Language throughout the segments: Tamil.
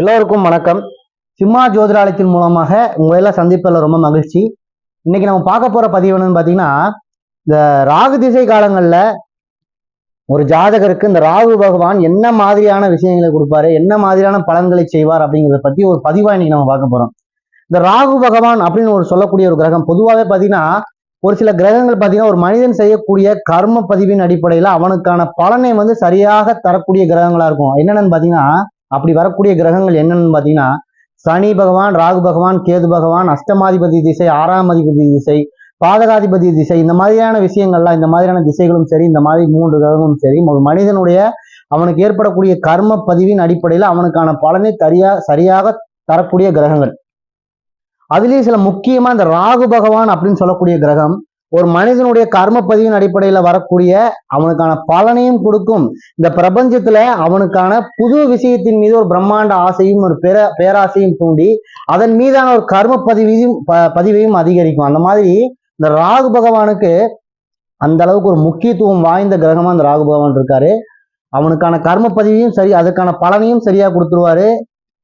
எல்லோருக்கும் வணக்கம். சிம்மா ஜோதிராலயத்தின் மூலமாக உங்களை எல்லாம் சந்திப்பதில் ரொம்ப மகிழ்ச்சி. இன்னைக்கு நம்ம பார்க்க போற பதிவு என்னன்னு பார்த்தீங்கன்னா இந்த ராகு திசை காலங்களில் ஒரு ஜாதகருக்கு இந்த ராகு பகவான் என்ன மாதிரியான விஷயங்களை கொடுப்பாரு என்ன மாதிரியான பலன்களை செய்வார் அப்படிங்கிறத பத்தி ஒரு பதிவாக இன்னைக்கு நம்ம பார்க்க போறோம். இந்த ராகு பகவான் அப்படின்னு ஒரு சொல்லக்கூடிய ஒரு கிரகம் பொதுவாகவே பார்த்தீங்கன்னா ஒரு சில கிரகங்கள் பார்த்தீங்கன்னா ஒரு மனிதன் செய்யக்கூடிய கர்ம பதிவின் அடிப்படையில் அவனுக்கான பலனை வந்து சரியாக தரக்கூடிய கிரகங்களா இருக்கும். என்னென்னு பார்த்தீங்கன்னா அப்படி வரக்கூடிய கிரகங்கள் என்னென்னு பார்த்தீங்கன்னா சனி பகவான் ராகு பகவான் கேது பகவான் அஷ்டமாதிபதி திசை ஆறாம் அதிபதி திசை பாதகாதிபதி திசை இந்த மாதிரியான விஷயங்கள்லாம் இந்த மாதிரியான திசைகளும் சரி இந்த மாதிரி மூன்று கிரகங்களும் சரி ஒரு மனிதனுடைய அவனுக்கு ஏற்படக்கூடிய கர்ம பதிவின் அடிப்படையில் அவனுக்கான பலனை சரியா சரியாக தரக்கூடிய கிரகங்கள். அதுலேயும் சில முக்கியமா இந்த ராகு பகவான் அப்படின்னு சொல்லக்கூடிய கிரகம் ஒரு மனிதனுடைய கர்ம பதிவின் அடிப்படையில வரக்கூடிய அவனுக்கான பலனையும் கொடுக்கும். இந்த பிரபஞ்சத்துல அவனுக்கான புது விஷயத்தின் மீது ஒரு பிரம்மாண்ட ஆசையும் ஒரு பேர பேராசையும் தூண்டி அதன் மீதான ஒரு கர்ம பதிவையும் ப- பதிவையும் அதிகரிக்கும். அந்த மாதிரி இந்த ராகு பகவானுக்கு அந்த அளவுக்கு ஒரு முக்கியத்துவம் வாய்ந்த கிரகமா இந்த ராகு பகவான் இருக்காரு. அவனுக்கான கர்ம பதிவையும் சரி அதுக்கான பலனையும் சரியா கொடுத்துருவாரு.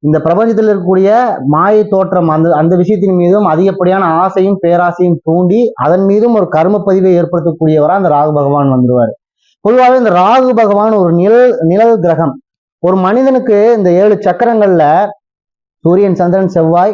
இந்த பிரபஞ்சத்தில் இருக்கக்கூடிய மாயை தோற்றம் அந்த அந்த விஷயத்தின் மீதும் அதிகப்படியான ஆசையும் பேராசையும் தூண்டி அதன் மீதும் ஒரு கர்ம பதிவை ஏற்படுத்தக்கூடியவரா அந்த ராகு பகவான் வந்துருவாரு. பொதுவாகவே இந்த ராகு பகவான் ஒரு நிழல் நிழல் கிரகம். ஒரு மனிதனுக்கு இந்த ஏழு சக்கரங்கள்ல சூரியன் சந்திரன் செவ்வாய்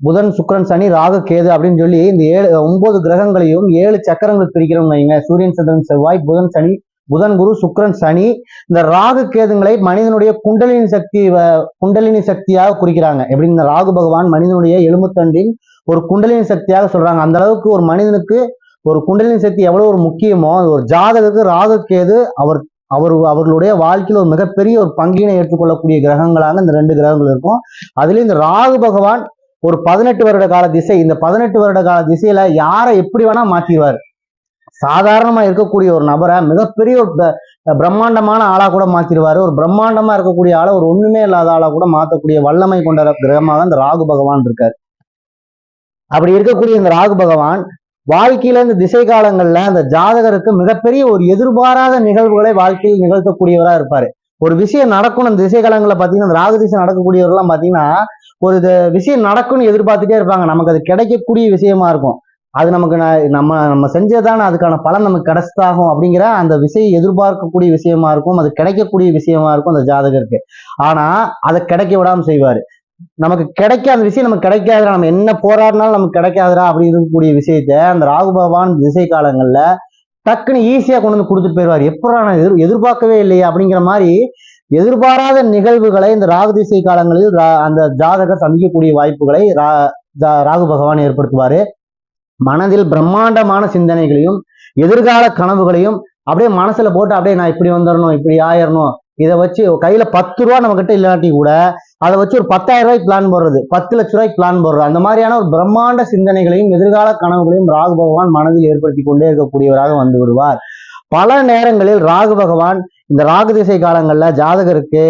புதன் சுக்கிரன் சனி ராகு கேது அப்படின்னு சொல்லி இந்த ஏழு ஒன்பது கிரகங்களையும் ஏழு சக்கரங்கள் பிரிக்கிறோம் வைங்க. சூரியன் சந்திரன் செவ்வாய் புதன் சனி புதன் குரு சுக்ரன் சனி இந்த ராகு கேதுங்களை மனிதனுடைய குண்டலினி சக்தி வ- குண்டலினி சக்தியாக குறிக்கிறாங்க. எப்படி? இந்த ராகு பகவான் மனிதனுடைய எலும்புத்தண்டின் ஒரு குண்டலினி சக்தியாக சொல்றாங்க. அந்த அளவுக்கு ஒரு மனிதனுக்கு ஒரு குண்டலினி சக்தி எவ்வளவு ஒரு முக்கியமோ ஒரு ஜாதகத்துக்கு ராகு கேது அவர் அவர் அவர்களுடைய வாழ்க்கையில் ஒரு மிகப்பெரிய ஒரு பங்கினை ஏற்றுக்கொள்ளக்கூடிய கிரகங்களாக இந்த ரெண்டு கிரகங்கள் இருக்கும். அதுலயும் இந்த ராகு பகவான் ஒரு பதினெட்டு வருட கால திசை இந்த பதினெட்டு வருட கால திசையில யாரை எப்படி வேணா மாத்திடுவார். சாதாரணமா இருக்கக்கூடிய ஒரு நபரை மிகப்பெரிய ஒரு பிரம்மாண்டமான ஆளா கூட மாத்திடுவாரு. ஒரு பிரம்மாண்டமா இருக்கக்கூடிய ஆளை ஒரு ஒண்ணுமே இல்லாத ஆளா கூட மாத்தக்கூடிய வல்லமை கொண்ட கிரகமாக இந்த ராகு பகவான் இருக்கார். அப்படி இருக்கக்கூடிய இந்த ராகு பகவான் வாழ்க்கையில இந்த திசை காலங்கள்ல அந்த ஜாதகருக்கு மிகப்பெரிய ஒரு எதிர்பாராத நிகழ்வுகளை வாழ்க்கையில் நிகழ்த்தக்கூடியவரா இருப்பாரு. ஒரு விஷயம் நடக்கும் அந்த திசை காலங்களில் பாத்தீங்கன்னா இந்த ராகு திசை நடக்கக்கூடியவரெல்லாம் பாத்தீங்கன்னா ஒரு விஷயம் நடக்கும்னு எதிர்பார்த்துட்டே இருப்பாங்க. நமக்கு அது கிடைக்கக்கூடிய விஷயமா இருக்கும். அது நமக்கு நம்ம நம்ம செஞ்சதான அதுக்கான பலன் நமக்கு கிடைச்சதாகும் அப்படிங்கிற அந்த விஷயம் எதிர்பார்க்கக்கூடிய விஷயமா இருக்கும் அது கிடைக்கக்கூடிய விஷயமா இருக்கும் அந்த ஜாதகருக்கு. ஆனா அதை கிடைக்க விடாம செய்வாரு. நமக்கு கிடைக்காத விஷயம் நமக்கு கிடைக்காதுடா நம்ம என்ன போராடினாலும் நமக்கு கிடைக்காதுடா அப்படி இருக்கக்கூடிய விஷயத்த அந்த ராகு பகவான் திசை காலங்கள்ல டக்குன்னு ஈஸியா கொண்டு வந்து கொடுத்துட்டு போயிடுவார் எப்படா நான் எதிர் எதிர்பார்க்கவே இல்லையா அப்படிங்கிற மாதிரி எதிர்பாராத நிகழ்வுகளை இந்த ராகு திசை காலங்களில் அந்த ஜாதகர் சந்திக்கக்கூடிய வாய்ப்புகளை ரா- ஜா- ராகு பகவான் ஏற்படுத்துவாரு. மனதில் பிரம்மாண்டமான சிந்தனைகளையும் எதிர்கால கனவுகளையும் அப்படியே மனசுல போட்டு அப்படியே நான் இப்படி வந்துடணும் இப்படி ஆயிரணும். இதை வச்சு கையில பத்து ரூபா நம்ம கிட்ட இல்லாட்டி கூட அதை வச்சு ஒரு பத்தாயிரம் ரூபாய்க்கு பிளான் போடுறது பத்து லட்ச ரூபாய்க்கு பிளான் போடுறது. அந்த மாதிரியான ஒரு பிரம்மாண்ட சிந்தனைகளையும் எதிர்கால கனவுகளையும் ராகு பகவான் மனதில் ஏற்படுத்தி கொண்டே இருக்கக்கூடியவராக வந்து விடுவார். பல நேரங்களில் ராகு பகவான் இந்த ராகு திசை காலங்கள்ல ஜாதகருக்கு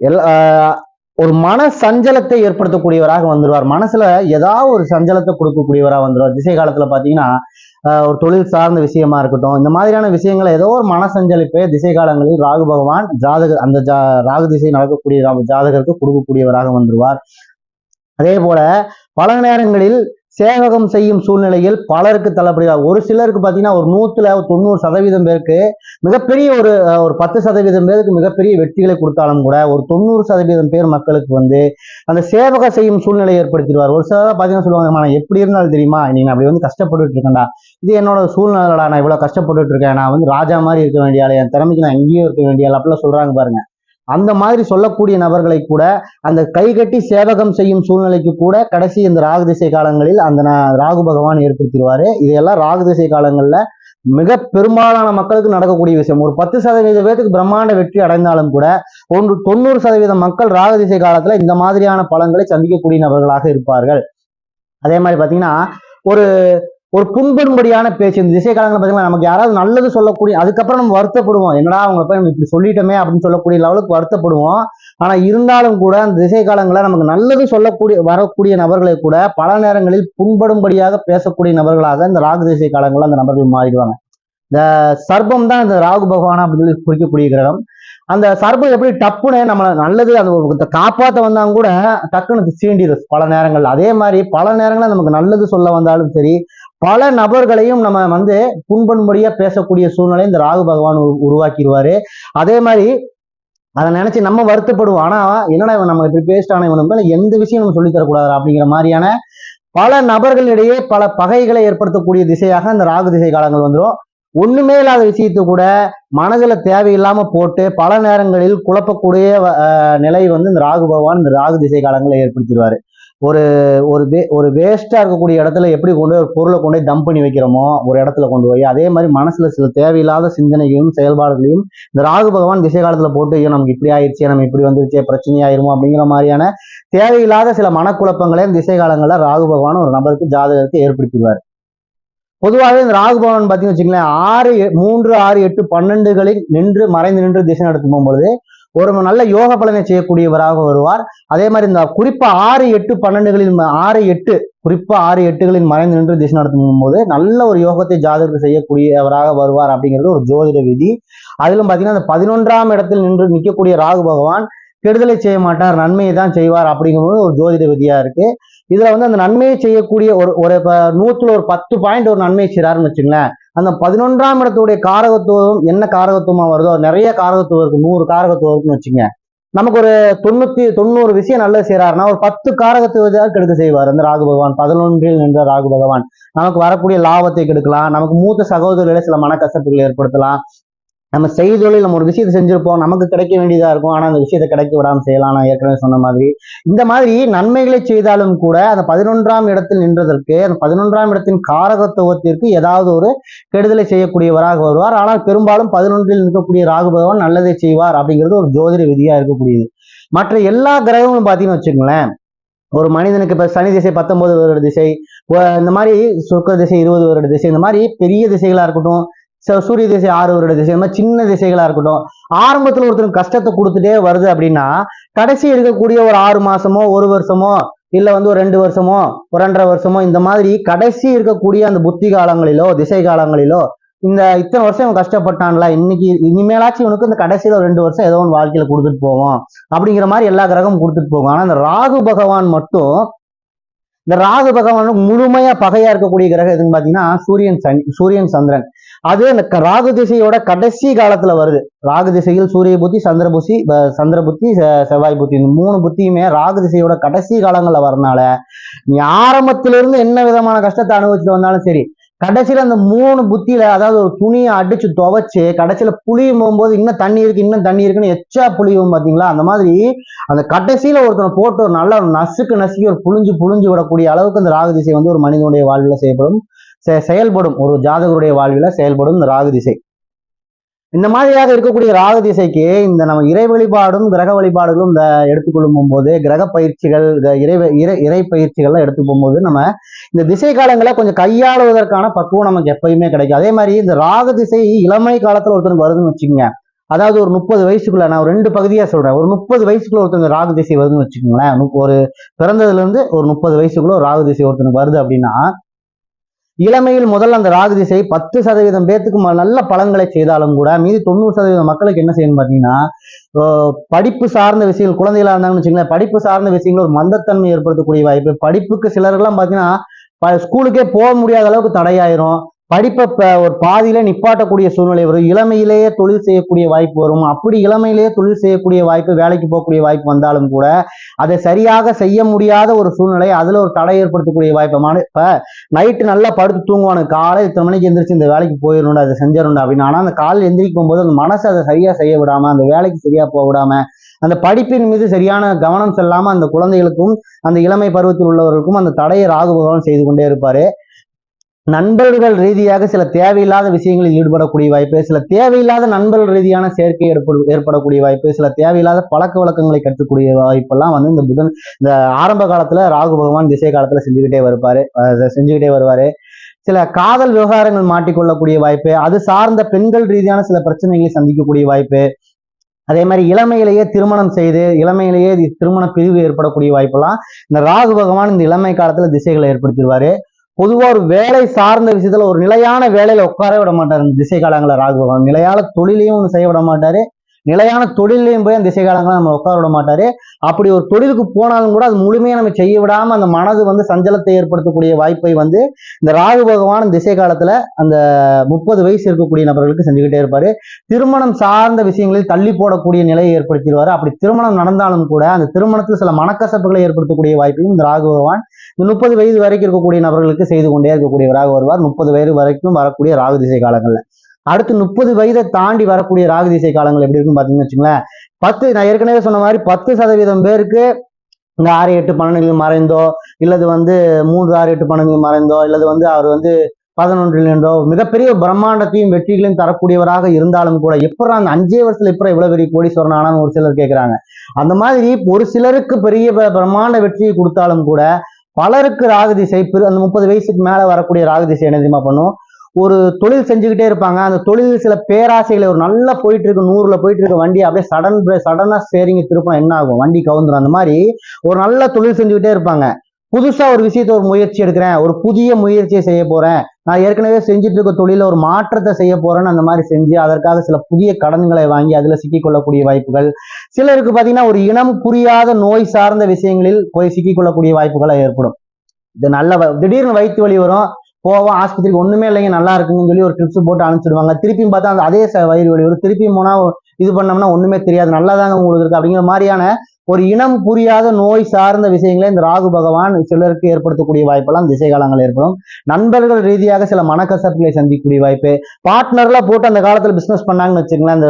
எல்லா ஒரு மன சஞ்சலத்தை ஏற்படுத்தக்கூடியவராக வந்துடுவார் மனசுல ஏதாவது ஒரு சஞ்சலத்தை கொடுக்கக்கூடியவராக வந்துடுவார் திசை காலத்துல பாத்தீங்கன்னா ஆஹ் ஒரு தொழில் சார்ந்த விஷயமா இருக்கட்டும் இந்த மாதிரியான விஷயங்களை ஏதோ ஒரு மன சஞ்சலிப்பை திசை காலங்களில் ராகு பகவான் ஜாதக அந்த ஜா ராகு திசை நடக்கக்கூடிய ஜாதகருக்கு கொடுக்கக்கூடியவராக வந்துடுவார் அதே போல பல நேரங்களில் சேவகம் செய்யும் சூழ்நிலையில் பலருக்கு தள்ளப்படுகிறார். ஒரு சிலருக்கு பார்த்தீங்கன்னா ஒரு நூற்றுல ஒரு தொண்ணூறு சதவீதம் பேருக்கு மிகப்பெரிய ஒரு ஒரு பத்து சதவீதம் பேருக்கு மிகப்பெரிய வெற்றிகளை கொடுத்தாலும் கூட ஒரு தொண்ணூறு சதவீதம் பேர் மக்களுக்கு வந்து அந்த சேவக செய்யும் சூழ்நிலை ஏற்படுத்திடுவார். ஒரு சிலர் பார்த்தீங்கன்னா சொல்லுவாங்க நான் எப்படி இருந்தாலும் தெரியுமா? நீங்க அப்படி வந்து கஷ்டப்பட்டுட்டு இருக்கேன்டா. இது என்னோட சூழ்நிலைடா நான் இவ்வளோ கஷ்டப்பட்டுட்டு இருக்கேன். நான் வந்து ராஜா மாதிரி இருக்க வேண்டிய ஆளு என் திறமைக்கு நான் இங்கேயும் இருக்க வேண்டிய ஆள் அப்படிலாம் சொல்றாங்க பாருங்க. அந்த மாதிரி சொல்லக்கூடிய நபர்களை கூட அந்த கைகட்டி சேவகம் செய்யும் சூழ்நிலைக்கு கூட கடைசி இந்த ராகு திசை காலங்களில் அந்த ராகு பகவான் ஏற்படுத்திடுவாரு. இதையெல்லாம் ராகு திசை காலங்கள்ல மிக பெரும்பாலான மக்களுக்கு நடக்கக்கூடிய விஷயம். ஒரு பத்து சதவீத பேருக்கு பிரம்மாண்ட வெற்றி அடைந்தாலும் கூட ஒன்று தொண்ணூறு சதவீத மக்கள் ராகு திசை காலத்துல இந்த மாதிரியான பலன்களை சந்திக்கக்கூடிய நபர்களாக இருப்பார்கள். அதே மாதிரி பாத்தீங்கன்னா ஒரு ஒரு புண்படும்படியான பேச்சு. இந்த திசை காலங்களில் பார்த்தீங்கன்னா நமக்கு யாராவது நல்லது சொல்லக்கூடிய அதுக்கப்புறம் நம்ம வருத்தப்படுவோம். என்னடா அவங்க போய் நம்ம இப்படி சொல்லிட்டோமே அப்படின்னு சொல்லக்கூடிய லெவலுக்கு வருத்தப்படுவோம். ஆனா இருந்தாலும் கூட அந்த திசை காலங்களில் நமக்கு நல்லது சொல்லக்கூடிய வரக்கூடிய நபர்களை கூட பல நேரங்களில் புண்படும்படியாக பேசக்கூடிய நபர்களாக இந்த ராகு திசை காலங்களில் அந்த நபர்கள் மாறிடுவாங்க. இந்த சர்ப்பம் தான் இந்த ராகு பகவான் அப்படின்னு சொல்லி குறிக்கக்கூடிய கிரகம். அந்த சர்ப்பம் எப்படி டப்புன்னு நம்மளை நல்லது அந்த காப்பாத்த வந்தாங்க கூட டக்குன்னு சீண்டிடுது பல நேரங்கள் அதே மாதிரி பல நேரங்களில் நமக்கு நல்லது சொல்ல வந்தாலும் சரி பல நபர்களையும் நம்ம வந்து புண்பண்படியா பேசக்கூடிய சூழ்நிலை இந்த ராகு பகவான் உருவாக்கிடுவாரு. அதே மாதிரி அதை நினைச்சு நம்ம வருத்தப்படுவோம். ஆனா என்னடா இவன் நம்ம இப்படி பேசிட்டான இவன் மேல எந்த விஷயம் நம்ம சொல்லித் தரக்கூடாது அப்படிங்கிற மாதிரியான பல நபர்களிடையே பல பகைகளை ஏற்படுத்தக்கூடிய திசையாக அந்த ராகு திசை காலங்கள் வந்துடும் ஒண்ணுமே இல்லாத விஷயத்தை கூட மனதுல தேவையில்லாம போட்டு பல நேரங்களில் குழப்பக்கூடிய அஹ், நிலை வந்து இந்த ராகு பகவான் இந்த ராகு திசை காலங்களை ஏற்படுத்திடுவாரு. ஒரு ஒரு வே ஒரு வேஸ்ட்டாக இருக்கக்கூடிய இடத்துல எப்படி கொண்டு போய் ஒரு பொருளை கொண்டு போய் தம் பண்ணி வைக்கிறோமோ ஒரு இடத்துல கொண்டு போய் அதே மாதிரி மனசுல சில தேவையில்லாத சிந்தனைகளையும் செயல்பாடுகளையும் இந்த ராகு பகவான் திசை காலத்தில் போட்டு ஐயோ நமக்கு இப்படி ஆயிடுச்சே நம்ம இப்படி வந்துருச்சே பிரச்சனை ஆயிருமோ அப்படிங்கிற மாதிரியான தேவையில்லாத சில மனக்குழப்பங்களையும் இந்த திசை காலங்களில் ராகு பகவான் ஒரு நபருக்கு ஜாதகருக்கு ஏற்படுத்திடுவார். பொதுவாகவே இந்த ராகு பகவான் பார்த்தீங்கன்னு வச்சுங்களேன் ஆறு மூன்று ஆறு எட்டு பன்னெண்டுகளில் நின்று மறைந்து நின்று திசை நடத்தும் போகும்பொழுது ஒரு நல்ல யோக பலனை செய்யக்கூடியவராக வருவார். அதே மாதிரி இந்த குறிப்பா ஆறு எட்டு பன்னெண்டுகளின் ஆறு எட்டு குறிப்பா ஆறு எட்டுகளில் மறைந்து நின்று திசை நடத்தும் போது நல்ல ஒரு யோகத்தை ஜாதகருக்கு செய்யக்கூடியவராக வருவார் அப்படிங்கிறது ஒரு ஜோதிட விதி. அதிலும் பாத்தீங்கன்னா அந்த பதினொன்றாம் இடத்தில் நின்று நிற்கக்கூடிய ராகு பகவான் கெடுதலை செய்ய மாட்டார் நன்மையை தான் செய்வார் அப்படிங்கும்போது ஒரு ஜோதிட விதியா இருக்கு. இதுல வந்து அந்த நன்மையை செய்யக்கூடிய ஒரு ஒரு நூத்துல ஒரு பத்து பாயிண்ட் ஒரு நன்மை செய்றாருன்னு வச்சுங்களேன். அந்த பதினொன்றாம் இடத்துடைய காரகத்துவம் என்ன காரகத்துவமா வருதோ நிறைய காரகத்துவம் இருக்கு. நூறு காரகத்துவம் இருக்குன்னு வச்சுங்க நமக்கு ஒரு தொண்ணூத்தி தொண்ணூறு விஷயம் நல்லது செய்யறாருன்னா ஒரு பத்து காரகத்துவத்தை கெடுக்க செய்வார். அந்த ராகு பகவான். பதினொன்றில் நின்ற ராகு பகவான். நமக்கு வரக்கூடிய லாபத்தை கெடுக்கலாம். நமக்கு மூத்த சகோதரர்களை சில மனக்கசப்புகள் ஏற்படுத்தலாம். நம்ம செய்தொழில் நம்ம ஒரு விஷயத்தை செஞ்சிருப்போம் நமக்கு கிடைக்க வேண்டியதா இருக்கும். ஆனா அந்த விஷயத்தை கிடைக்க விடாம செய்யலாம். நான் ஏற்கனவே சொன்ன மாதிரி. இந்த மாதிரி நன்மைகளை செய்தாலும் கூட அந்த பதினொன்றாம் இடத்தில் நின்றதற்கு அந்த பதினொன்றாம் இடத்தின் காரகத்துவத்திற்கு ஏதாவது ஒரு கெடுதலை செய்யக்கூடியவராக வருவார். ஆனால் பெரும்பாலும் பதினொன்றில் இருக்கக்கூடிய ராகு பகவான் நல்லதை செய்வார் அப்படிங்கிறது ஒரு ஜோதிட விதியா இருக்கக்கூடியது. மற்ற எல்லா கிரகங்களும் பார்த்தீங்கன்னு வச்சுக்கோங்களேன் ஒரு மனிதனுக்கு இப்போ சனி திசை பத்தொன்பது வருட திசை இந்த மாதிரி சுக்க திசை இருபது வருட திசை இந்த மாதிரி பெரிய திசைகளா இருக்கட்டும் சூரிய திசை ஆறு வருட திசை இந்த மாதிரி சின்ன திசைகளாக இருக்கட்டும் ஆரம்பத்துல ஒருத்தருக்கு கஷ்டத்தை கொடுத்துட்டே வருது அப்படின்னா கடைசி இருக்கக்கூடிய ஒரு ஆறு மாசமோ ஒரு வருஷமோ இல்ல வந்து ஒரு ரெண்டு வருஷமோ ஒரு ரெண்டரை வருஷமோ இந்த மாதிரி கடைசி இருக்கக்கூடிய அந்த புத்தி காலங்களிலோ திசை காலங்களிலோ இந்த இத்தனை வருஷம் இவன் கஷ்டப்பட்டான்ல இன்னைக்கு இனிமேலாச்சும் இவனுக்கு இந்த கடைசியில் ஒரு ரெண்டு வருஷம் ஏதோ ஒன்று வாழ்க்கையில கொடுத்துட்டு போவோம் அப்படிங்கிற மாதிரி எல்லா கிரகமும் கொடுத்துட்டு போகும். ஆனால் இந்த ராகு பகவான் மட்டும் இந்த ராகு பகவானுக்கு முழுமையா பகையா இருக்கக்கூடிய கிரகம் எதுன்னு பாத்தீங்கன்னா சூரியன் சனி சூரியன் சந்திரன். அது அந்த ராகு திசையோட கடைசி காலத்துல வருது. ராகு திசையில் சூரிய புத்தி சந்திர புத்தி சந்திர புத்தி செவ்வாய் புத்தி. இந்த மூணு புத்தியுமே ராகு திசையோட கடைசி காலங்கள்ல வரனால நீ ஆரம்பத்திலிருந்து என்ன விதமான கஷ்டத்தை அனுபவிச்சுட்டு வந்தாலும் சரி கடைசியில அந்த மூணு புத்தியில அதாவது ஒரு துணியை அடிச்சு துவைச்சு கடைசியில புளியும் போகும்போது இன்னும் தண்ணி இருக்கு இன்னும் தண்ணி இருக்குன்னு எச்சா புளியும் பாத்தீங்களா? அந்த மாதிரி அந்த கடைசியில ஒருத்தனை போட்டு ஒரு நல்ல ஒரு நசுக்கு நசுக்கி ஒரு புளிஞ்சு புழிஞ்சு விடக்கூடிய அளவுக்கு அந்த ராகு திசை வந்து ஒரு மனிதனுடைய வாழ்வில் செய்யப்படும் செயல்படும். ஒரு ஜாதகருடைய வாழ்வில் செயல்படும் இந்த ராகு திசை. இந்த மாதிரியாக இருக்கக்கூடிய ராகு திசைக்கு இந்த நம்ம இறை வழிபாடும் கிரக வழிபாடுகளும் இந்த எடுத்துக்கொள்ளும் போது கிரக பயிற்சிகள் இந்த இறை இறை இறை பயிற்சிகள்லாம் எடுத்து போகும்போது நம்ம இந்த திசை காலங்களை கொஞ்சம் கையாளுவதற்கான பக்குவம் நமக்கு எப்பயுமே கிடைக்கும். அதே மாதிரி இந்த ராகு திசை இளமை காலத்துல ஒருத்தனுக்கு வருதுன்னு வச்சுக்கோங்க. அதாவது ஒரு முப்பது வயசுக்குள்ள நான் ஒரு ரெண்டு பகுதியா சொல்றேன். ஒரு முப்பது வயசுக்குள்ள ஒருத்தங்க ராகு திசை வருதுன்னு வச்சுக்கோங்களேன். ஒரு பிறந்ததுல இருந்து ஒரு முப்பது வயசுக்குள்ள ஒரு ராகு திசை ஒருத்தனுக்கு வருது அப்படின்னா இளமையில் முதல்ல அந்த ராகு திசை பத்து சதவீதம் பேர்த்துக்கு நல்ல பலன்களை செய்தாலும் கூட மீதி தொண்ணூறு சதவீதம் மக்களுக்கு என்ன செய்யணும் பார்த்தீங்கன்னா படிப்பு சார்ந்த விஷயங்கள் குழந்தைகளாக இருந்தாங்கன்னு வச்சுங்களேன் படிப்பு சார்ந்த விஷயங்கள் ஒரு மந்தத்தன்மை ஏற்படுத்தக்கூடிய வாய்ப்பு. படிப்புக்கு சிலர்லாம் பார்த்தீங்கன்னா ஸ்கூலுக்கே போக முடியாத அளவுக்கு தடையாயிரும். படிப்பை ஒரு பாதியில நிப்பாட்டக்கூடிய சூழ்நிலை வரும். இளமையிலேயே தொழில் செய்யக்கூடிய வாய்ப்பு வரும். அப்படி இளமையிலேயே தொழில் செய்யக்கூடிய வாய்ப்பு வேலைக்கு போகக்கூடிய வாய்ப்பு வந்தாலும் கூட அதை சரியாக செய்ய முடியாத ஒரு சூழ்நிலை அதுல ஒரு தடை ஏற்படுத்தக்கூடிய வாய்ப்பு இப்ப நைட்டு நல்லா படுத்து தூங்குவானு காலை இத்தனை மணிக்கு எந்திரிச்சு இந்த வேலைக்கு போயிடணும்டா அதை செஞ்சிடணும்டா அப்படின்னு. ஆனா அந்த காலையில் எந்திரிக்கும் போது அந்த மனசை அதை சரியா செய்ய விடாம அந்த வேலைக்கு சரியா போக விடாம அந்த படிப்பின் மீது சரியான கவனம் செல்லாம அந்த குழந்தைகளுக்கும் அந்த இளமை பருவத்தில் உள்ளவர்களுக்கும் அந்த தடையை ராகு பகவான் செய்து கொண்டே இருப்பாரு. நண்பர்கள் ரீதியாக சில தேவையில்லாத விஷயங்களில் ஈடுபடக்கூடிய வாய்ப்பு சில தேவையில்லாத நண்பர்கள் ரீதியான சேர்க்கை ஏற்படு ஏற்படக்கூடிய வாய்ப்பு சில தேவையில்லாத பழக்க வழக்கங்களை கற்றுக்கூடிய வாய்ப்பெல்லாம் வந்து இந்த புதன் இந்த ஆரம்ப காலத்துல ராகு பகவான் திசை காலத்துல செஞ்சுக்கிட்டே வருப்பாரு. செஞ்சுக்கிட்டே வருவாரு. சில காதல் விவகாரங்கள் மாட்டிக்கொள்ளக்கூடிய வாய்ப்பு அது சார்ந்த பெண்கள் ரீதியான சில பிரச்சனைகளை சந்திக்கக்கூடிய வாய்ப்பு. அதே மாதிரி இளமையிலேயே திருமணம் செய்து இளமையிலேயே இது திருமண பிரிவு ஏற்படக்கூடிய வாய்ப்பெல்லாம் இந்த ராகு பகவான் இந்த இளமை காலத்துல திசைகளை ஏற்படுத்திடுவாரு. பொதுவாக ஒரு வேலை சார்ந்த விஷயத்துல ஒரு நிலையான வேலையில உட்கார விட மாட்டாரு இந்த திசை காலங்களில் ராகு பகவான். நிலையான தொழிலையும் ஒன்று செய்ய விட மாட்டாரு. நிலையான தொழிலையும் போய் அந்த திசை காலங்களை நம்ம உட்கார விட மாட்டாரு. அப்படி ஒரு தொழிலுக்கு போனாலும் கூட அது முழுமையாக நம்ம செய்ய விடாம அந்த மனது வந்து சஞ்சலத்தை ஏற்படுத்தக்கூடிய வாய்ப்பை வந்து இந்த ராகு பகவான் திசை காலத்துல அந்த முப்பது வயசு இருக்கக்கூடிய நபர்களுக்கு செஞ்சுக்கிட்டே இருப்பாரு. திருமணம் சார்ந்த விஷயங்களில் தள்ளி போடக்கூடிய நிலையை ஏற்படுத்திடுவாரு. அப்படி திருமணம் நடந்தாலும் கூட அந்த திருமணத்தில் சில மனக்கசப்புகளை ஏற்படுத்தக்கூடிய வாய்ப்பையும் இந்த ராகு பகவான் இந்த முப்பது வயது வரைக்கும் இருக்கக்கூடிய நபர்களுக்கு செய்து கொண்டே இருக்கக்கூடியவராக வருவார். முப்பது வயது வரைக்கும் வரக்கூடிய ராகு திசை காலங்கள்ல. அடுத்து முப்பது வயதை தாண்டி வரக்கூடிய ராகு திசை காலங்கள் எப்படி இருக்குன்னு பாத்தீங்கன்னு வச்சுங்களேன் பத்து நான் ஏற்கனவே சொன்ன மாதிரி பத்து சதவீதம் பேருக்கு இந்த ஆறு எட்டு பன்னெண்டுகளில் மறைந்தோ இல்லது வந்து மூன்று ஆறு எட்டு பன்னெண்டுகள் மறைந்தோ இல்லது வந்து அவர் வந்து பதினொன்றில் நின்றோ மிகப்பெரிய பிரம்மாண்டத்தையும் வெற்றிகளையும் தரக்கூடியவராக இருந்தாலும் கூட எப்படா அந்த அஞ்சே வருஷத்துல எப்பறம் இவ்வளவு பெரிய கோடீஸ்வரன் ஆனான்னு ஒரு சிலர் கேட்கிறாங்க அந்த மாதிரி ஒரு சிலருக்கு பெரிய ப- பிரம்மாண்ட வெற்றியை கொடுத்தாலும் கூட பலருக்கு ராகு திசை அந்த முப்பது வயசுக்கு மேல வரக்கூடிய ராகு திசை என்ன தெரியுமா பண்ணும்? ஒரு தொழில் செஞ்சுக்கிட்டே இருப்பாங்க. அந்த தொழில் சில பேராசைகளை ஒரு நல்லா போயிட்டு இருக்கு நூறுல போயிட்டு இருக்க வண்டி அப்படியே சடன் சடனா ஸ்டேரிங் திருப்பம் என்ன ஆகும்? வண்டி கவுந்துரும். அந்த மாதிரி ஒரு நல்ல தொழில் செஞ்சுக்கிட்டே இருப்பாங்க. புதுசா ஒரு விஷயத்த ஒரு முயற்சி எடுக்கிறேன் ஒரு புதிய முயற்சியை செய்ய போறேன் நான் ஏற்கனவே செஞ்சுட்டு இருக்க தொழில ஒரு மாற்றத்தை செய்ய போறேன்னு அந்த மாதிரி செஞ்சு அதற்காக சில புதிய கடன்களை வாங்கி அதுல சிக்கிக்கொள்ளக்கூடிய வாய்ப்புகள். சிலருக்கு பாத்தீங்கன்னா ஒரு இனம் புரியாத நோய் சார்ந்த விஷயங்களில் போய் சிக்கிக்கொள்ளக்கூடிய வாய்ப்புகளை ஏற்படும். இது நல்ல வ- திடீர்னு வயிற்று வலி வரும் போவோம் ஆஸ்பத்திரிக்கு ஒண்ணுமே இல்லைங்க நல்லா இருக்குன்னு சொல்லி ஒரு ட்ரிப்ஸ் போட்டு அனுப்பிச்சிடுவாங்க. திருப்பியும் பார்த்தா அந்த அதே வயிறு வலி வரும். திருப்பியும் போனா இது பண்ணோம்னா ஒண்ணுமே தெரியாது நல்லாதாங்க உங்களுக்கு இருக்கு அப்படிங்கிற மாதிரியான ஒரு இனம் புரியாத நோய் சார்ந்த விஷயங்களை இந்த ராகு பகவான் சிலருக்கு ஏற்படுத்தக்கூடிய வாய்ப்பெல்லாம் திசை காலங்கள் ஏற்படும். நண்பர்கள் ரீதியாக சில மனக்கசப்புகளை சந்திக்கக்கூடிய வாய்ப்பு. பார்ட்னர்ல போட்டு அந்த காலத்துல பிசினஸ் பண்ணாங்கன்னு வச்சுக்கோங்களேன் அந்த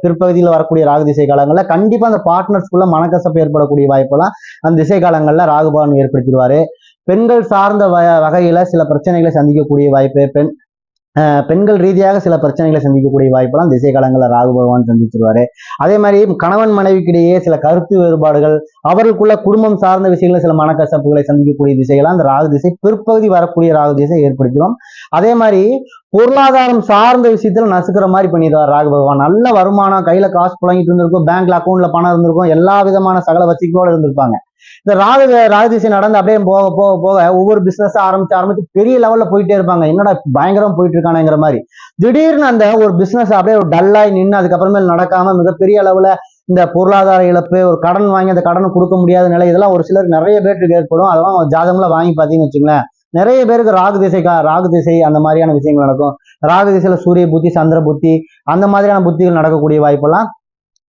பிற்பகுதியில் வரக்கூடிய ராகு திசை காலங்கள்ல கண்டிப்பா அந்த பார்ட்னர்ஸ்குள்ள மனக்கசப்பு ஏற்படக்கூடிய வாய்ப்பெல்லாம் அந்த திசை காலங்கள்ல ராகு பகவான் ஏற்படுத்திடுவாரு. பெண்கள் சார்ந்த வ- வகையில சில பிரச்சனைகளை சந்திக்கக்கூடிய வாய்ப்பு. பெண் பெண்கள் ரீதியாக சில பிரச்சனைகளை சந்திக்கக்கூடிய வாய்ப்பெல்லாம் திசை காலங்களில் ராகு பகவான் சந்திச்சிருவாரு. அதே மாதிரி கணவன் மனைவிக்கிடையே சில கருத்து வேறுபாடுகள் அவர்களுக்குள்ள குடும்பம் சார்ந்த விஷயங்களில் சில மனக்கசப்புகளை சந்திக்கக்கூடிய திசைகளாக அந்த ராகு திசை பிற்பகுதி வரக்கூடிய ராகு திசை ஏற்படுத்திடும். அதே மாதிரி பொருளாதாரம் சார்ந்த விஷயத்துல நசுக்கிற மாதிரி பண்ணிடுவார் ராகு பகவான். நல்ல வருமானம் கையில காசு புழங்கிட்டு இருந்திருக்கும் பேங்க்ல அக்கௌண்ட்ல பணம் இருந்திருக்கும் எல்லா விதமான சகல வசதிகளோட இருந்திருப்பாங்க. இந்த ராகு ராகு திசை நடந்து அப்படியே போக போக போக ஒவ்வொரு பிசினஸ் ஆரம்பிச்சு ஆரம்பிச்சு பெரிய லெவல்ல போயிட்டே இருப்பாங்க. என்னடா பயங்கரம் போயிட்டு இருக்கானுங்கிற மாதிரி. திடீர்னு அந்த ஒரு பிசினஸ் அப்படியே ஒரு டல்லாய் நின்று அதுக்கப்புறமேல் நடக்காம மிகப்பெரிய அளவுல இந்த பொருளாதார இழப்பு ஒரு கடன் வாங்கி அந்த கடனை கொடுக்க முடியாத நிலை இதெல்லாம் ஒரு சிலருக்கு நிறைய பேருக்கு ஏற்படும். அதெல்லாம் ஜாதகம்ல வாங்கி பார்த்தீங்கன்னு வச்சுங்களேன் நிறைய பேருக்கு ராகு திசைக்கா ராகு திசை அந்த மாதிரியான விஷயங்கள் நடக்கும். ராகு திசையில சூரிய புத்தி சந்திர புத்தி அந்த மாதிரியான புத்திகள் நடக்கக்கூடிய வாய்ப்பெல்லாம்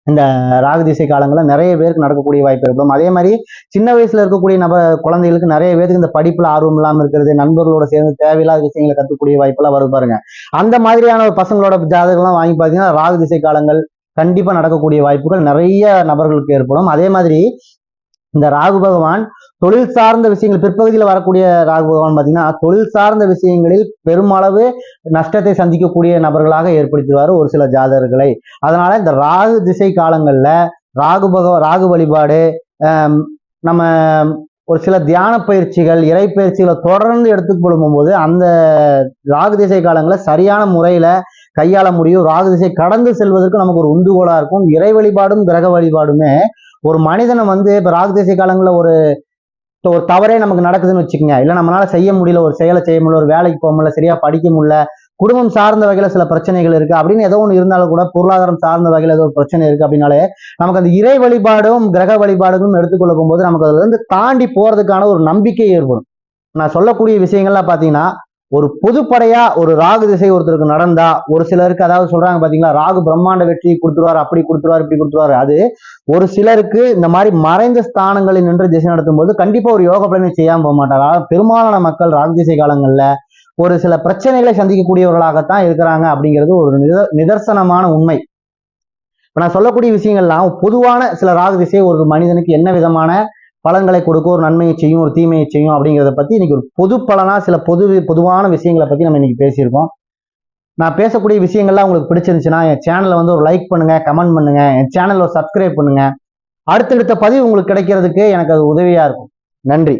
இந்த ராகு திசை காலங்களில் நிறைய பேருக்கு நடக்கக்கூடிய வாய்ப்பு ஏற்படும் அதே மாதிரி சின்ன வயசுல இருக்கக்கூடிய நபர் குழந்தைகளுக்கு நிறைய பேருக்கு இந்த படிப்புல ஆர்வம் இல்லாமல் இருக்கிறது நண்பர்களோட சேர்ந்து தேவையில்லாத விஷயங்களை கற்றுக்கூடிய வாய்ப்பெல்லாம் வரும் பாருங்க. அந்த மாதிரியான ஒரு பசங்களோட ஜாதகம்லாம் வாங்கி பார்த்தீங்கன்னா ராகு திசை காலங்கள் கண்டிப்பாக நடக்கக்கூடிய வாய்ப்புகள் நிறைய நபர்களுக்கு ஏற்படும். அதே மாதிரி இந்த ராகு பகவான் தொழில் சார்ந்த விஷயங்கள் பிற்பகுதியில் வரக்கூடிய ராகு பகவான் பார்த்தீங்கன்னா தொழில் சார்ந்த விஷயங்களில் பெருமளவு நஷ்டத்தை சந்திக்கக்கூடிய நபர்களாக ஏற்படுத்திடுவார் ஒரு சில ஜாதகர்களை. அதனால இந்த ராகு திசை காலங்களில் ராகு பகவ ராகு வழிபாடு நம்ம ஒரு சில தியான பயிற்சிகள் இறை பயிற்சிகளை தொடர்ந்து எடுத்துக்கொள்ளும் போது அந்த ராகு திசை காலங்களில் சரியான முறையில கையாள முடியும். ராகு திசை கடந்து செல்வதற்கு நமக்கு ஒரு உந்துகோலாக இருக்கும். இறை வழிபாடும் கிரக வழிபாடுமே ஒரு மனிதனை வந்து இப்போ ராகு காலங்களில் ஒரு ஒரு தவறே நமக்கு நடக்குதுன்னு வச்சுக்கோங்க. இல்லை நம்மளால செய்ய முடியல ஒரு செயலை செய்ய முடியல ஒரு வேலைக்கு போக முடியல சரியா படிக்க முடியல குடும்பம் சார்ந்த வகையில சில பிரச்சனைகள் இருக்கு. அப்படின்னு ஏதோ ஒன்று இருந்தாலும் கூட பொருளாதாரம் சார்ந்த வகையில் ஏதோ ஒரு பிரச்சனை இருக்கு அப்படின்னாலே நமக்கு அந்த இறை வழிபாடும் கிரக வழிபாடுகளும் எடுத்துக்கொள்ள போகும்போது நமக்கு அதுல இருந்து தாண்டி போறதுக்கான ஒரு நம்பிக்கை ஏற்படும். நான் சொல்லக்கூடிய விஷயங்கள்லாம் பார்த்தீங்கன்னா ஒரு பொதுப்படையா ஒரு ராகு திசை ஒருத்தருக்கு நடந்தா ஒரு சிலருக்கு அதாவது சொல்றாங்க பாத்தீங்களா ராகு பிரம்மாண்ட வெற்றி கொடுத்துருவாரு அப்படி கொடுத்துருவாரு இப்படி கொடுத்துருவாரு. அது ஒரு சிலருக்கு இந்த மாதிரி மறைந்த ஸ்தானங்களில் நின்று திசை நடத்தும் போது கண்டிப்பா ஒரு யோக பலனை செய்யாம போக மாட்டார். பெரும்பாலான மக்கள் ராகு திசை காலங்கள்ல ஒரு சில பிரச்சனைகளை சந்திக்கக்கூடியவர்களாகத்தான் இருக்கிறாங்க அப்படிங்கிறது ஒரு நித- நிதர்சனமான உண்மை. இப்ப நான் சொல்லக்கூடிய விஷயங்கள்லாம் பொதுவான சில ராகு திசை ஒரு மனிதனுக்கு என்ன விதமான பலன்களை கொடுக்கும் ஒரு நன்மையை செய்யும் ஒரு தீமையை செய்யும் அப்படிங்கிறத பற்றி இன்னைக்கு ஒரு பொது பலனா சில பொது பொதுவான விஷயங்களை பற்றி நம்ம இன்னைக்கு பேசியிருக்கோம். நான் பேசக்கூடிய விஷயங்கள்லாம் உங்களுக்கு பிடிச்சிருந்துச்சுன்னா என் சேனலை வந்து ஒரு லைக் பண்ணுங்க கமெண்ட் பண்ணுங்க என் சேனலை ஒரு சப்ஸ்கிரைப் பண்ணுங்க. அடுத்தடுத்த பதிவு உங்களுக்கு கிடைக்கிறதுக்கு எனக்கு அது உதவியாக இருக்கும். நன்றி.